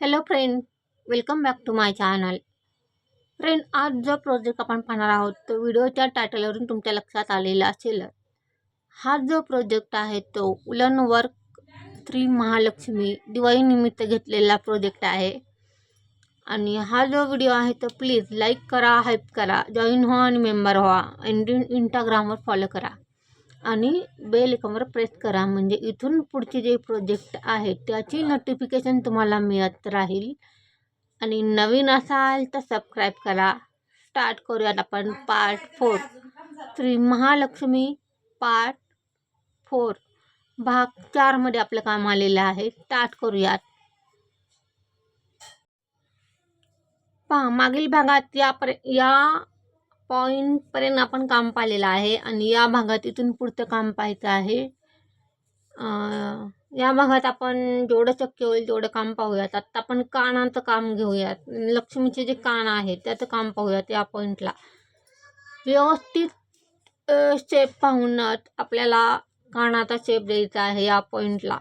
Hello friend welcome back to my channel friend आज जो project आपण पाहणार आहोत तो व्हिडिओच्या टायटलवरून तुमच्या लक्षात आलेला असेल. हा जो प्रोजेक्ट आहे तो उलन वर्क थ्री महालक्ष्मी दिवाळीनिमित्त घेतलेला प्रोजेक्ट आहे. आणि हा जो व्हिडिओ आहे तो प्लीज लाईक करा हाईप करा जॉईन हो व्हा आणि मेंबर व्हा. इंड इंस्टाग्रामवर फॉलो करा. आणि बेल आयकॉनवर प्रेस करा. म्हणजे इथून पुढचे जे प्रोजेक्ट आहेत त्याची नोटिफिकेशन तुम्हाला मिळत राहील. आणि नवीन असाल तर सबस्क्राईब करा. स्टार्ट करूयात आपण part four Shri Mahalakshmi part four भाग चारमध्ये आपलं काम आलेलं आहे. स्टार्ट करूयात. पहा मागील भागात यापर्य या पॉईंटपर्यंत आपण काम पाहिलेलं आहे. आणि या भागात इथून पुढचं काम पाहायचं आहे. या भागात आपण जेवढं शक्य होईल तेवढं काम पाहूयात. आत्ता आपण कानाचं काम घेऊयात. लक्ष्मीचे जे कान आहे त्याचं काम पाहूयात या पॉईंटला व्यवस्थित शेप पाहूनच आपल्याला कानाचा शेप द्यायचा आहे या पॉईंटला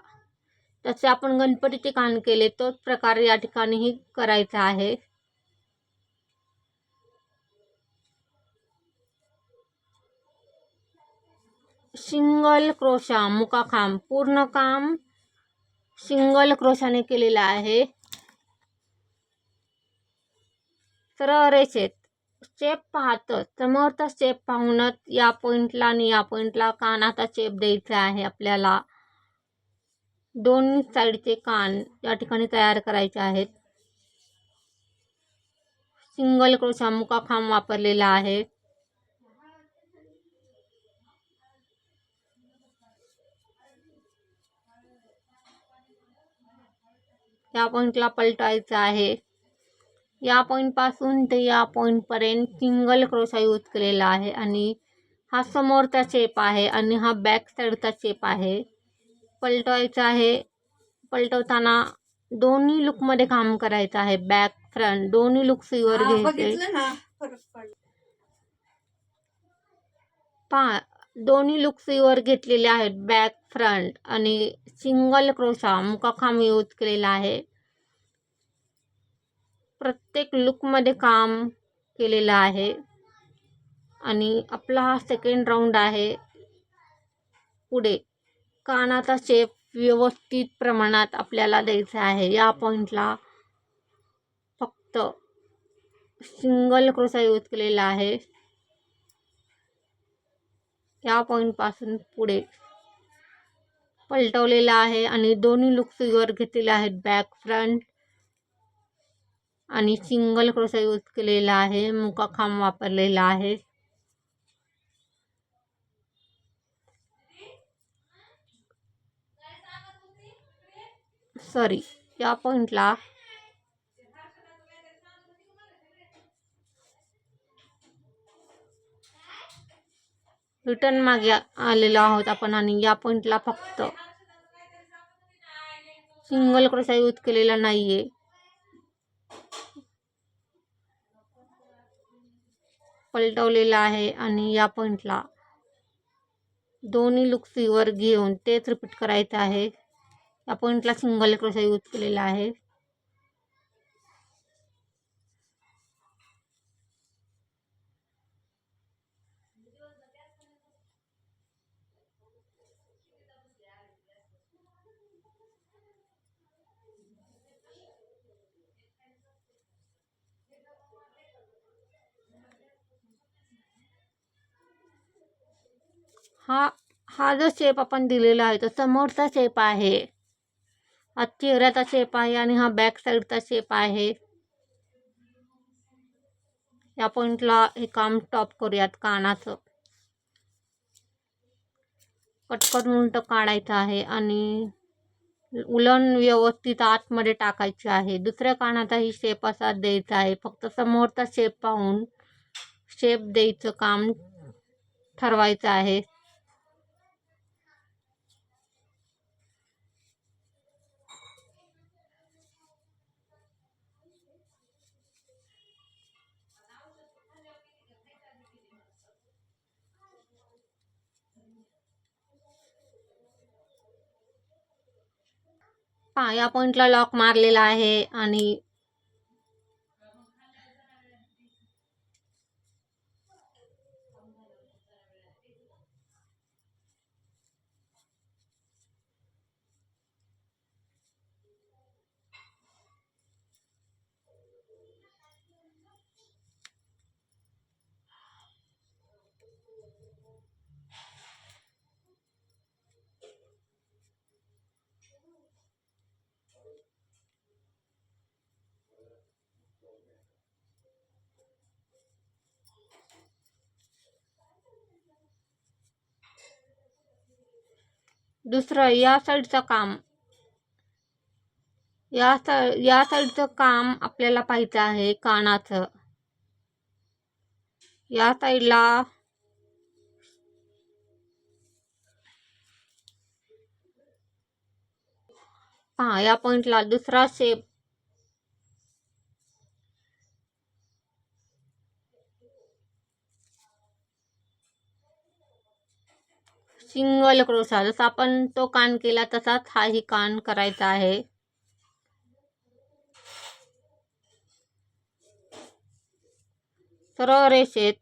तसे आपण गणपतीचे कान केले तोच प्रकार या ठिकाणीही करायचा आहे. सिंगल क्रोशा मुकाखांब पूर्ण काम सिंगल क्रोशाने केलेलं आहे. सरळ रेषेत शेप पाहतं. समोरचा शेप पाहूनच या पॉइंटला आणि या पॉईंटला कानाचा शेप द्यायचा आहे आपल्याला. दोन साईडचे कान या ठिकाणी तयार करायचे आहेत. सिंगल क्रोशा मुकाखांब वापरलेला आहे. या पॉईंटला पलटायचं आहे. या पॉईंटपासून ते या पॉईंटपर्यंत सिंगल क्रोशा यूज केलेला आहे आणि हा समोरचा शेप आहे आणि हा बॅक साईडचा शेप आहे. पलटवायचा आहे. पलटवताना दोन्ही लुकमध्ये काम करायचं आहे. बॅक फ्रंट दोन्ही लुक सीवर घ्यायचे. बघितलं दोन्ही लुक्स सीवर घेतलेले आहेत. बॅक फ्रंट आणि सिंगल क्रोशा मुकाखाम यूज केलेला आहे. प्रत्येक लुकमध्ये काम केलेलं आहे. आणि आपला हा सेकंड राऊंड आहे. पुढे कानाचा शेप व्यवस्थित प्रमाणात आपल्याला द्यायचा आहे. या पॉईंटला फक्त सिंगल क्रोसा यूज केलेला आहे. या पॉईंटपासून पुढे. पलटवलेला आहे आणि दोन्ही लुक्सवर सीवर घेतलेले आहेत. बॅक फ्रंट आणि सिंगल क्रोसा यूज केलेला आहे. मुकाखांब वापरलेला आहे. सॉरी या पॉईंटला रिटर्न मागे आलेलो आहोत आपण आणि या पॉईंटला फक्त सिंगल क्रोशा यूज केलेला नाहीये. पलटवलेला आहे आणि या पॉईंटला दोन्ही लुक्सीवर घेऊन तेच रिपीट करायचं आहे. या पॉईंटला सिंगल क्रोशा यूज केलेला आहे. हा हा जो शेप आपण दिलेला आहे तो समोरचा शेप आहे. हा चेहऱ्याचा शेप आहे आणि हा बॅक साईडचा शेप आहे. या पॉईंटला हे काम टॉप करूयात कानाचं. कट करून काढायचं आहे आणि उलन व्यवस्थित आतमध्ये टाकायचे आहे. दुसऱ्या कानाचाही शेप असा द्यायचा आहे. फक्त समोरचा शेप पाहून शेप द्यायचं काम ठरवायचं आहे. पा या पॉईंटला लॉक मारलेला आहे आणि दुसरं या साईडचं काम. या सा या साईडचं काम आपल्याला पाहायचं आहे कानाचं. या साईडला पहा या पॉईंटला दुसरा शेप सिंगल क्रोसा जसा आपण तो कान केला तसाच हाही कान करायचा आहे. सरळ रेषेत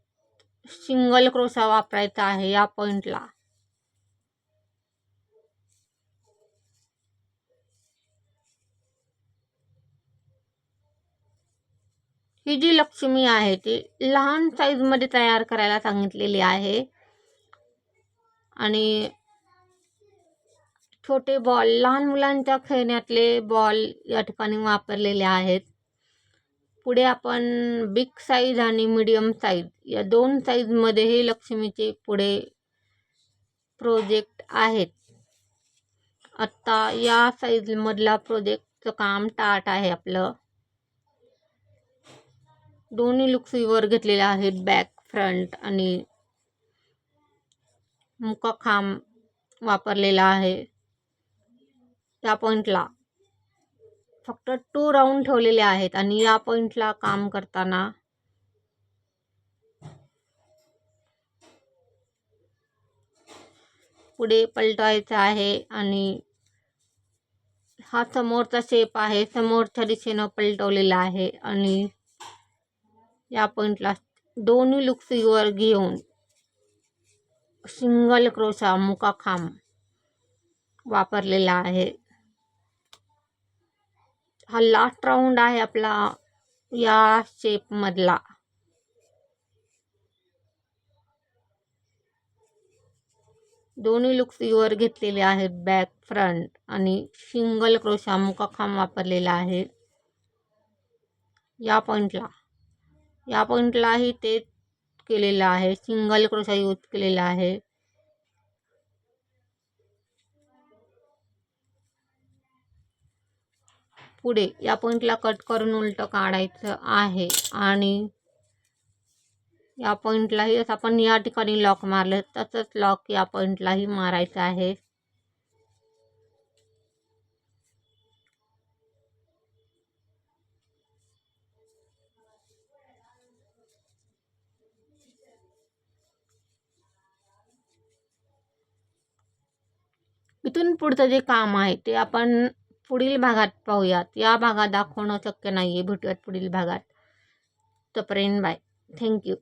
सिंगल क्रोसा वापरायचा आहे या पॉइंटला. ही जी लक्ष्मी आहे ती लहान साईजमध्ये तयार करायला सांगितलेली आहे. आणि छोटे बॉल लहान मुलांच्या खेळण्यातले बॉल या ठिकाणी वापरलेले आहेत. पुढे आपण बिग साईज आणि मिडियम साईज या दोन साईजमध्ये हे लक्ष्मीचे पुढे प्रोजेक्ट आहेत. आत्ता या साईजमधला प्रोजेक्टचं काम टाट आहे आपलं. दोन्ही लुक्सीवर घेतलेले आहेत बॅक फ्रंट आणि मुका खांब वापरलेला आहे. त्या पॉईंटला फक्त टू राऊंड ठेवलेले आहेत आणि या पॉईंटला काम करताना पुढे पलटवायचं आहे आणि हा समोरचा शेप आहे. समोरच्या दिशेनं पलटवलेला आहे आणि या पॉईंटला दोन्ही लुक्सीवर घेऊन सिंगल क्रोशा मुका खांब वापरलेला आहे. हा लास्ट राऊंड आहे आपला या शेपमधला दोन्ही लुक्स युअर घेतलेले आहेत बॅक फ्रंट आणि सिंगल क्रोशा मुका खांब वापरलेला आहे. या पॉईंटला या पॉईंटलाही तेच केलेलं आहे. सिंगल क्रोशा यूज केलेला आहे. पुढे या पॉईंटला कट करून उलटं काढायचं आहे. आणि या पॉईंटलाही असं आपण या ठिकाणी लॉक मारलं तसंच लॉक या पॉईंटलाही मारायचं आहे. इथून पुढचं जे काम आहे ते आपण पुढील भागात पाहूयात. या भागात दाखवणं शक्य नाही आहे भेटूयात पुढील भागात. तोपर्यंत बाय. थँक्यू